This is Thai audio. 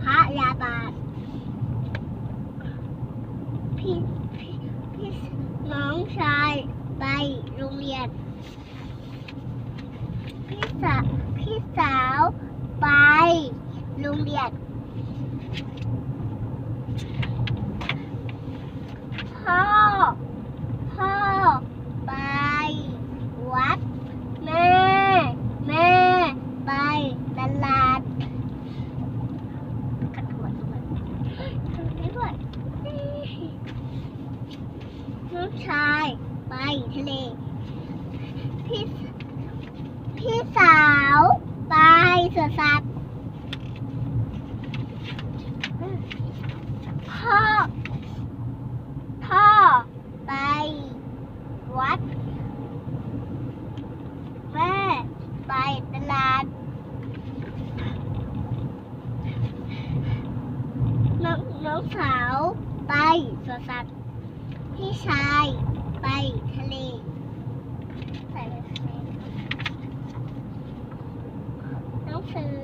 พระยาบาลพี่พี่พี่น้องชายไปโรงเรียน พี่สาวพี่สาวไปโรงเรียน พ่อ พ่อไปวัด แม่ แม่ไปตลาดกระถวนด้วยทำได้ด้วยน้อง ชายไปทะเล พี่พี่สาวไปสวนสัตว์พ่อ พ่อไปวัด แม่ ไปตลาด น้องน้องสาวไปสวนสัตว์ พี่ชายไปทะเลใส่ไปทะเลหนังสือ